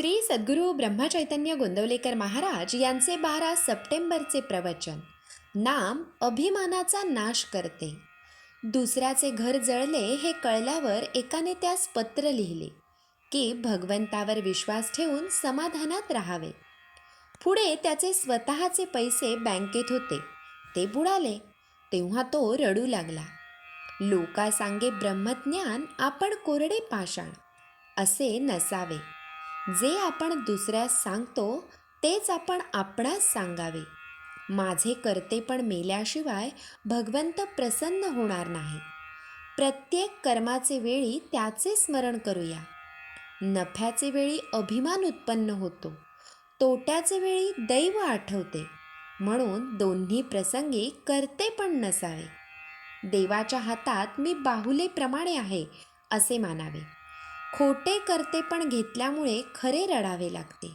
श्री सद्गुरू ब्रह्मचैतन्य गोंदवलेकर महाराज यांचे बारा सप्टेंबरचे प्रवचन. नाम अभिमानाचा नाश करते. दुसऱ्याचे घर जळले हे कळल्यावर एकाने त्यास पत्र लिहिले की भगवंतावर विश्वास ठेवून समाधानात राहावे. पुढे त्याचे स्वतःचे पैसे बँकेत होते. ते बुडाले. तेव्हा तो रडू लागला. लोका सांगे ब्रह्मज्ञान आपण कोरडे पाषाण असे नसावे. जे आपण दुसऱ्यास सांगतो तेच आपण आपणास सांगावे. माझे करते पण मेल्याशिवाय भगवंत प्रसन्न होणार नाही. प्रत्येक कर्माचे वेळी त्याचे स्मरण करूया. नफ्याचे वेळी अभिमान उत्पन्न होतो. तोट्याचे वेळी दैव आठवते. म्हणून दोन्ही प्रसंगी करते पण नसावे. देवाच्या हातात मी बाहुलेप्रमाणे आहे असे मानावे. खोटे करते पण घेतल्यामुळे खरे रडावे लागते.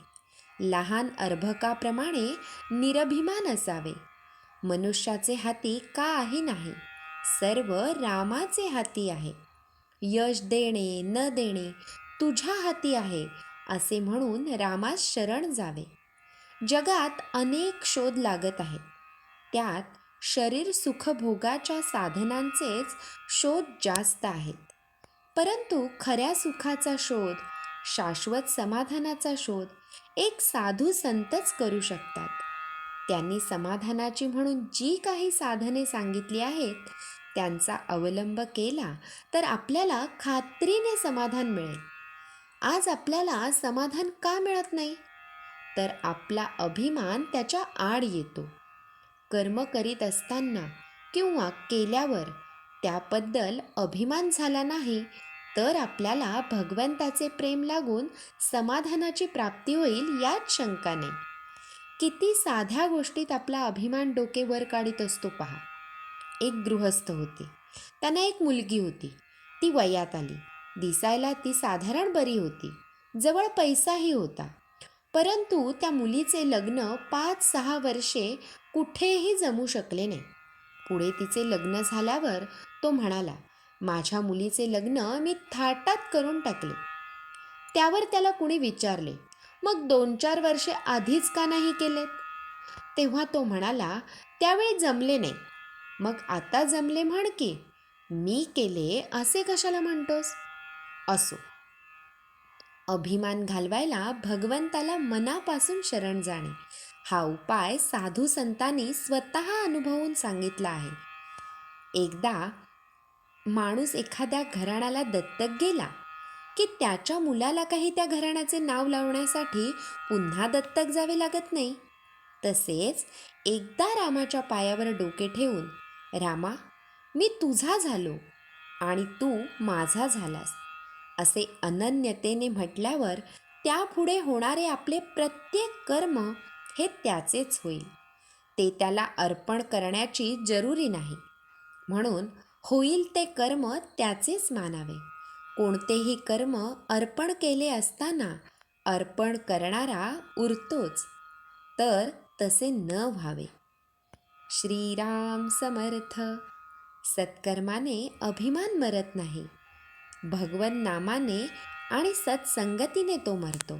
लहान अर्भकाप्रमाणे निरभिमान असावे. मनुष्याचे हाती काही नाही? सर्व रामाचे हाती आहे. यश देणे न देणे तुझ्या हाती आहे असे म्हणून रामास शरण जावे. जगात अनेक शोध लागत आहेत. त्यात शरीर सुखभोगाच्या साधनांचेच शोध जास्त आहेत. परंतु खऱ्या सुखाचा शोध शाश्वत समाधानाचा शोध एक साधू संतच करू शकतात. त्यांनी समाधानाची म्हणून जी काही साधने सांगितली आहेत त्यांचा अवलंब केला तर आपल्याला खात्रीने समाधान मिळेल. आज आपल्याला समाधान का मिळत नाही? तर आपला अभिमान त्याच्या आड येतो. कर्म करीत असताना किंवा केल्यावर त्याबद्दल अभिमान झाला नाही तर आपल्याला भगवंताचे प्रेम लागून समाधानाची प्राप्ती होईल याच शंका नाही किती साध्या गोष्टीत आपला अभिमान डोके वर काढीत असतो पहा. एक गृहस्थ होते. त्यांना एक मुलगी होती. ती वयात आली. दिसायला ती साधारण बरी होती. जवळ पैसाही होता. परंतु त्या मुलीचे लग्न पाच सहा वर्षे कुठेही जमू शकले नाही. पुढे तिचे लग्न झाल्यावर तो म्हणाला माझ्या मुलीचे लग्न मी थाटात करून टाकले. त्यावर त्याला कुणी विचारले मग दोन चार वर्षे आधीच का नाही केलेत? तेव्हा तो म्हणाला त्यावेळी जमले नाही. मग आता जमले म्हण की मी केले असे कशाला म्हणतोस? असो. अभिमान घालवायला भगवंताला मनापासून शरण जाणे हा उपाय साधू संतांनी स्वतः अनुभवून सांगितला आहे. एकदा माणूस एखाद्या घराण्याला दत्तक गेला की त्याच्या मुलाला काही त्या घराण्याचे नाव लावण्यासाठी पुन्हा दत्तक जावे लागत नाही. तसेच एकदा रामाच्या पायावर डोके ठेवून रामा मी तुझा झालो आणि तू माझा झालास. असे अनन्यतेने म्हटल्यावर त्यापुढे होणारे आपले प्रत्येक कर्म हे त्याचेच होईल. ते त्याला अर्पण करण्याची जरुरी नाही. म्हणून होईल ते कर्म त्याचेच मानावे. कोणतेही कर्म अर्पण केले असताना अर्पण करणारा उरतोच. तर तसे न व्हावे. श्रीराम समर्थ. सत्कर्माने अभिमान मरत नाही. भगवन नामाने आणि सत्संगतीने तो मरतो.